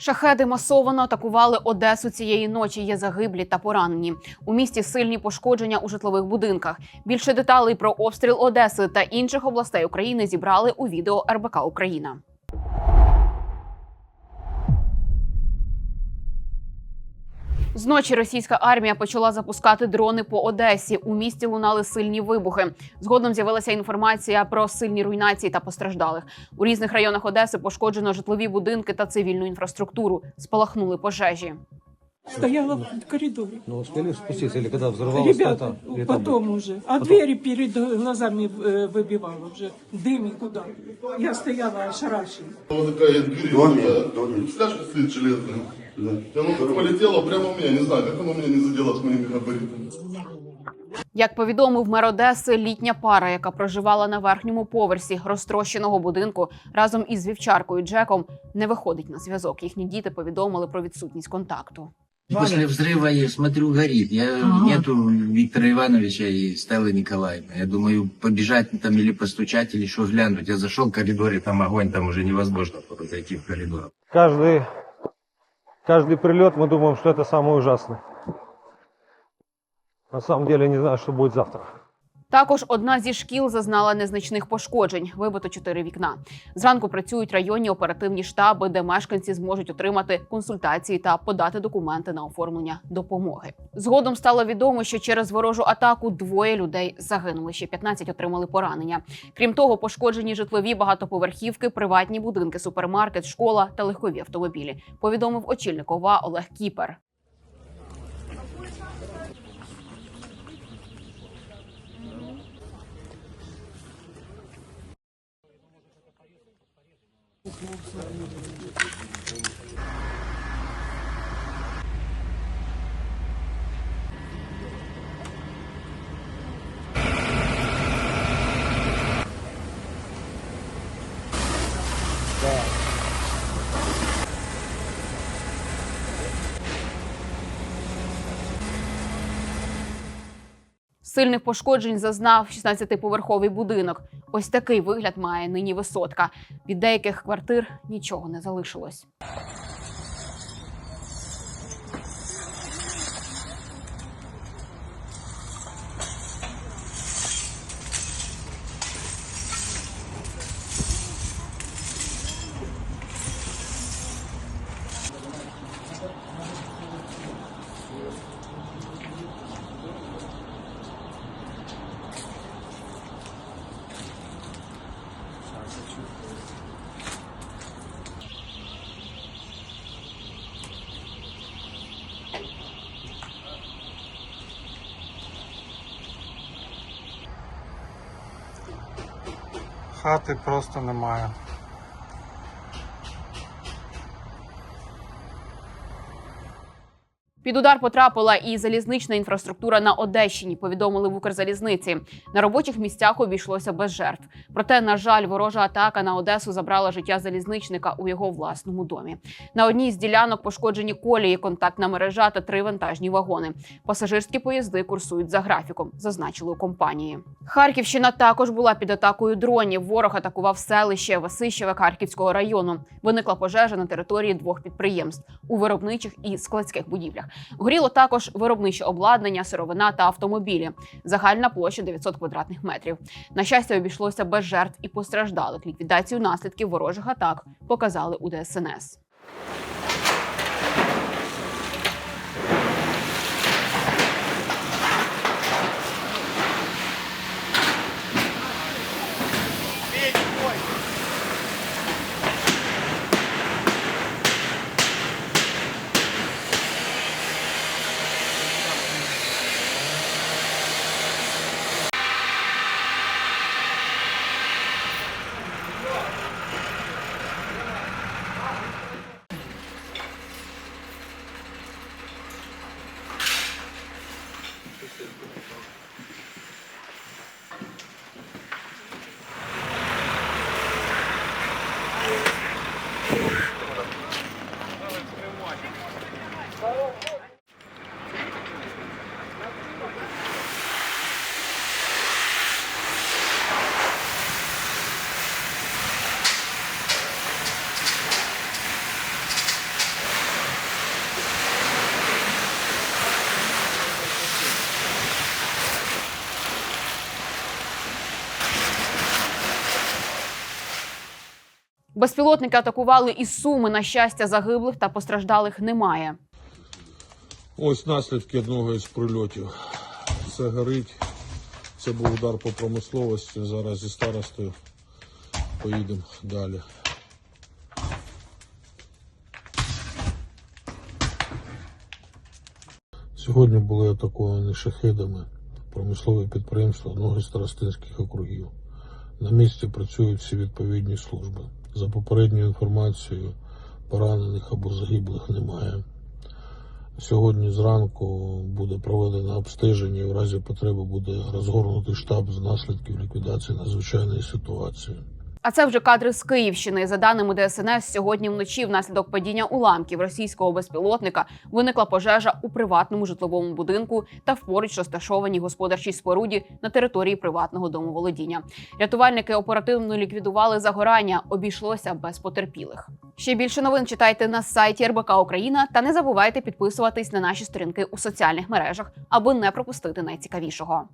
Шахеди масово атакували Одесу цієї ночі. Є загиблі та поранені. У місті сильні пошкодження у житлових будинках. Більше деталей про обстріл Одеси та інших областей України зібрали у відео РБК Україна. Зночі російська армія почала запускати дрони по Одесі. У місті лунали сильні вибухи. Згодом з'явилася інформація про сильні руйнації та постраждалих. У різних районах Одеси пошкоджено житлові будинки та цивільну інфраструктуру. Спалахнули пожежі. Стояла в коридоре. Но Ну, успели спуститься или когда взорвалось Ребята, это? Или там потом уже. А двери перед глазами э, выбивала уже. Дым и куда. Я стояла ошарашена. Вот такая дверь, такая, представляешь, как стоит железная? И оно полетело прямо у меня, не знаю, как оно меня не задело с моими габаритами. Як повідомив мер Одеси, літня пара, яка проживала на верхньому поверсі розтрощеного будинку разом із вівчаркою Джеком, не виходить на зв'язок. Їхні діти повідомили про відсутність контакту. После взрыва я смотрю, горит. Я нету Виктора Ивановича и Стеллы Николаевны. Я думаю, побежать там или постучать, или что глянуть. Я зашел в коридоре, там огонь, там уже невозможно было зайти в коридор. Каждый, каждый прилет мы думаем, что это самое ужасное. На самом деле не знаю, что будет завтра. Також одна зі шкіл зазнала незначних пошкоджень. Вибито чотири вікна. Зранку працюють районні оперативні штаби, де мешканці зможуть отримати консультації та подати документи на оформлення допомоги. Згодом стало відомо, що через ворожу атаку двоє людей загинули. Ще 15 отримали поранення. Крім того, пошкоджені житлові багатоповерхівки, приватні будинки, супермаркет, школа та легкові автомобілі. Повідомив очільник ОВА Олег Кіпер. よろしくお願いします。Сильних пошкоджень зазнав 16-поверховий будинок. Ось такий вигляд має нині висотка. Від деяких квартир нічого не залишилось. Хати просто немає. Під удар потрапила і залізнична інфраструктура на Одещині. Повідомили в Укрзалізниці. На робочих місцях обійшлося без жертв. Проте, на жаль, ворожа атака на Одесу забрала життя залізничника у його власному домі. На одній з ділянок пошкоджені колії, контактна мережа та три вантажні вагони. Пасажирські поїзди курсують за графіком, зазначили у компанії. Харківщина також була під атакою дронів. Ворог атакував селище Васищеве Харківського району. Виникла пожежа на території двох підприємств у виробничих і складських будівлях. Горіло також виробниче обладнання, сировина та автомобілі. Загальна площа 900 квадратних метрів. На щастя, обійшлося без жертв і постраждалих. Ліквідацію наслідків ворожих атак показали у ДСНС. Безпілотники атакували із суми. На щастя, загиблих та постраждалих немає. Ось наслідки одного із прильотів. Все горить. Це був удар по промисловості. Зараз зі старостою поїдемо далі. Сьогодні були атаковані шахедами промислові підприємства одного із старостинських округів. На місці працюють всі відповідні служби. За попередньою інформацією, поранених або загиблих немає. Сьогодні зранку буде проведено обстеження і в разі потреби буде розгорнутий штаб з наслідків ліквідації надзвичайної ситуації. А це вже кадри з Київщини. За даними ДСНС, сьогодні вночі внаслідок падіння уламків російського безпілотника виникла пожежа у приватному житловому будинку та в поруч розташованій господарчій споруді на території приватного домоволодіння. Рятувальники оперативно ліквідували загорання. Обійшлося без потерпілих. Ще більше новин читайте на сайті РБК Україна та не забувайте підписуватись на наші сторінки у соціальних мережах, аби не пропустити найцікавішого.